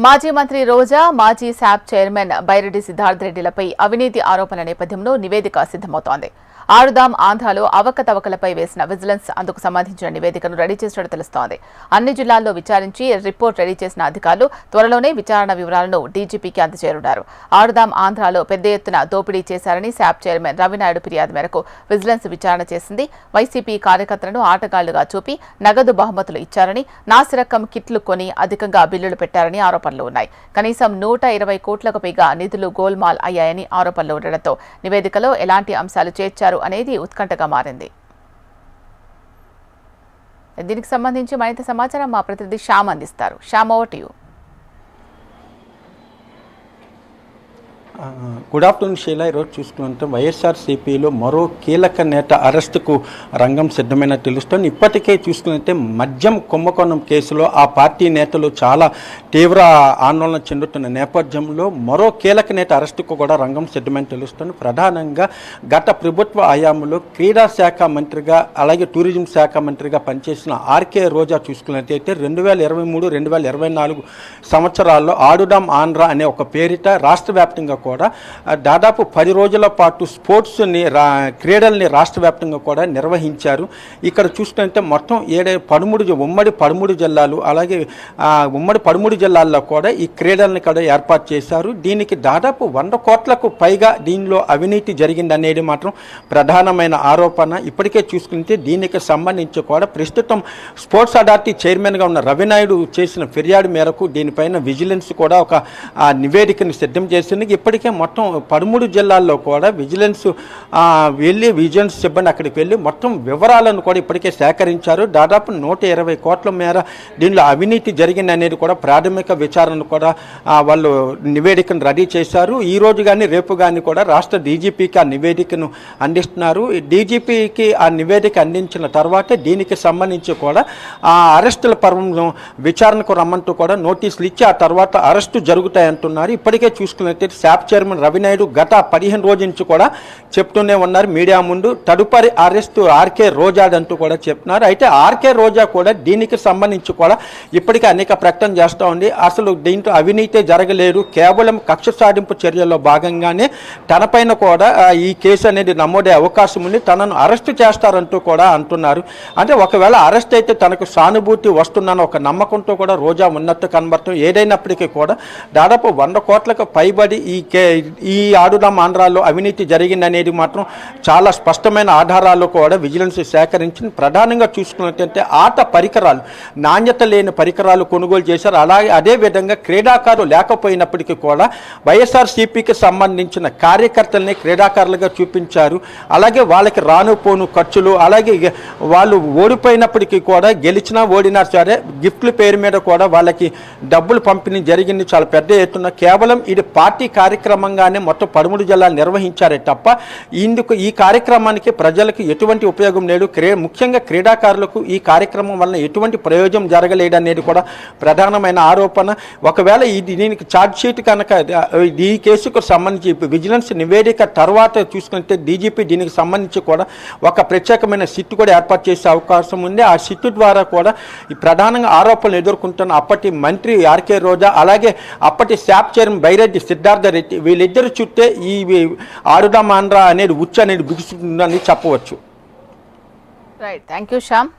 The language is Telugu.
మాజీ మంత్రి రోజా మాజీ శాప్ చైర్మన్ బైరెడ్డి సిద్ధార్థ్ రెడ్డిలపై అవినీతి ఆరోపణల నేపథ్యంలో నివేదిక సిద్దమవుతోంది ఆరుదాం ఆంధ్రాలో అవకతవకలపై వేసిన విజిలెన్స్ అందుకు సంబంధించిన నివేదికను రెడీ చేసినట్టు తెలుస్తోంది. అన్ని జిల్లాల్లో విచారించి రిపోర్ట్ రెడీ చేసిన అధికారులు త్వరలోనే విచారణ వివరాలను డీజీపీకి అందజేరున్నారు ఆరుదాం ఆంధ్రాలో పెద్ద ఎత్తున దోపిడీ చేశారని శాప్ చైర్మన్ రవినాయుడు ఫిర్యాదు మేరకు విజిలెన్స్ విచారణ చేసింది. వైసీపీ కార్యకర్తలను ఆటగాళ్ళుగా చూపి నగదు బహుమతులు ఇచ్చారని నాసిరకం కిట్లు కొని అధికంగా బిల్లులు పెట్టారని ఆరోపణలు ఉన్నాయి. కనీసం నూట ఇరవై కోట్లకు పైగా నిధులు గోల్మాల్ అయ్యాయని ఆరోపణలు ఉండడంతో నివేదికలో ఎలాంటి అంశాలు చేర్చారు అనేది ఉత్కంఠగా మారింది. దీనికి సంబంధించి మరింత సమాచారం మా ప్రతినిధి శ్యామ్ అందిస్తారు. Shyam over to you good afternoon Sheela ఈరోజు చూసుకుంటే వైఎస్ఆర్సీపీలో మరో కీలక నేత అరెస్టుకు రంగం సిద్ధమైన తెలుస్తోంది. ఇప్పటికే చూసుకుంటే మద్యం కుంభకోణం కేసులో ఆ పార్టీ నేతలు చాలా తీవ్ర ఆందోళన చెందుతున్న నేపథ్యంలో మరో కీలక నేత అరెస్టుకు కూడా రంగం సిద్ధమైన తెలుస్తోంది. ప్రధానంగా గత ప్రభుత్వ హయాంలో క్రీడా శాఖ మంత్రిగా అలాగే టూరిజం శాఖ మంత్రిగా పనిచేసిన ఆర్కే రోజా చూసుకున్నట్టయితే రెండు వేల ఇరవై మూడు రెండు వేల ఇరవై నాలుగు సంవత్సరాల్లో ఆడుడాం ఆంధ్ర అనే ఒక పేరిట రాష్ట్ర వ్యాప్తంగా కూడా దాదాపు పది రోజుల పాటు స్పోర్ట్స్ని రా క్రీడల్ని రాష్ట్ర వ్యాప్తంగా కూడా నిర్వహించారు. ఇక్కడ చూసుకుంటే మొత్తం ఏడే పదమూడు ఉమ్మడి పదమూడు జిల్లాలు అలాగే ఉమ్మడి పదమూడు జిల్లాల్లో కూడా ఈ క్రీడల్ని కూడా ఏర్పాటు చేశారు. దీనికి దాదాపు వంద కోట్లకు పైగా దీనిలో అవినీతి జరిగిందనేది మాత్రం ప్రధానమైన ఆరోపణ. ఇప్పటికే చూసుకుంటే దీనికి సంబంధించి కూడా ప్రస్తుతం స్పోర్ట్స్ అథారిటీ చైర్మన్గా ఉన్న రవినాయుడు చేసిన ఫిర్యాదు మేరకు దీనిపైన విజిలెన్స్ కూడా ఒక నివేదికను సిద్ధం చేసింది. ఇప్పటికీ మొత్తం పదమూడు జిల్లాల్లో కూడా విజిలెన్స్ వెళ్ళి విజిలెన్స్ సిబ్బంది అక్కడికి వెళ్ళి మొత్తం వివరాలను కూడా ఇప్పటికే సేకరించారు. దాదాపు నూట ఇరవై కోట్ల మేర దీనిలో అవినీతి జరిగింది అనేది కూడా ప్రాథమిక విచారణ కూడా వాళ్ళు నివేదికను రెడీ చేశారు. ఈ రోజు కానీ రేపు కానీ కూడా రాష్ట్ర డీజీపీకి ఆ నివేదికను అందిస్తున్నారు. డీజీపీకి ఆ నివేదిక అందించిన తర్వాత దీనికి సంబంధించి కూడా ఆ అరెస్టుల పర్వం విచారణకు రమ్మంటూ కూడా నోటీసులు ఇచ్చి ఆ తర్వాత అరెస్టు జరుగుతాయంటున్నారు. ఇప్పటికే చూసుకున్నట్లయితే శాప్ చైర్మన్ రవినాయుడు గత పదిహేను రోజుల నుంచి కూడా చెప్తూనే ఉన్నారు. మీడియా ముందు తదుపరి అరెస్టు ఆర్కే రోజాడ్ అంటూ కూడా చెప్తున్నారు. అయితే ఆర్కే రోజా కూడా దీనికి సంబంధించి కూడా ఇప్పటికే అనేక ప్రకటన చేస్తూ ఉంది. అసలు దీంట్లో అవినీతి జరగలేదు. కేవలం కక్ష సాధింపు చర్యల్లో భాగంగానే తనపైన కూడా ఈ కేసు అనేది నమోదే అవకాశం ఉంది. తనను అరెస్టు చేస్తారంటూ కూడా అంటున్నారు. అంటే ఒకవేళ అరెస్ట్ అయితే తనకు సానుభూతి వస్తుందన్న ఒక నమ్మకంతో కూడా రోజా ఉన్నట్టు కనబడటం ఏదైనప్పటికీ కూడా దాదాపు వంద కోట్లకు పైబడి ఈ కేసు ఈ ఆడుదాం ఆంధ్రాలో అవినీతి జరిగిందనేది మాత్రం చాలా స్పష్టమైన ఆధారాలు కూడా విజిలెన్స్ సేకరించింది. ప్రధానంగా చూసుకున్నట్టయితే ఆట పరికరాలు నాణ్యత లేని పరికరాలు కొనుగోలు చేశారు. అలాగే అదేవిధంగా క్రీడాకారులు లేకపోయినప్పటికీ కూడా వైఎస్ఆర్సీపీకి సంబంధించిన కార్యకర్తల్ని క్రీడాకారులుగా చూపించారు. అలాగే వాళ్ళకి రాను పోను ఖర్చులు అలాగే వాళ్ళు ఓడిపోయినప్పటికీ కూడా గెలిచినా ఓడినా సరే గిఫ్ట్ల పేరు మీద కూడా వాళ్ళకి డబ్బులు పంపిణీ జరిగింది. చాలా పెద్ద ఎత్తున కేవలం ఇది పార్టీ కార్యక్రమంగానే మొత్తం పదమూడు జిల్లాలు నిర్వహించారే తప్ప ఇందుకు ఈ కార్యక్రమానికి ప్రజలకు ఎటువంటి ఉపయోగం లేదు. క్రీ ముఖ్యంగా క్రీడాకారులకు ఈ కార్యక్రమం వలన ఎటువంటి ప్రయోజనం జరగలేదు అనేది కూడా ప్రధానమైన ఆరోపణ. ఒకవేళ ఇది దీనికి ఛార్జ్ షీట్ కనుక ఈ కేసుకు సంబంధించి విజిలెన్స్ నివేదిక తర్వాత చూసుకుంటే డీజీపీ దీనికి సంబంధించి కూడా ఒక ప్రత్యేకమైన సిట్ కూడా ఏర్పాటు చేసే అవకాశం ఉంది. ఆ సిట్ ద్వారా కూడా ఈ ప్రధానంగా ఆరోపణలు ఎదుర్కొంటున్న అప్పటి మంత్రి ఆర్కే రోజా అలాగే అప్పటి శాప్ చైర్మన్ బైరెడ్డి సిద్ధార్థ రెడ్డి వీళ్ళిద్దరు చుట్టే ఈ ఆరుదామాంధ్ర అనేది ఉచ్చు అనేది బిగుస్తుందని చెప్పవచ్చు. Right thank you Shyam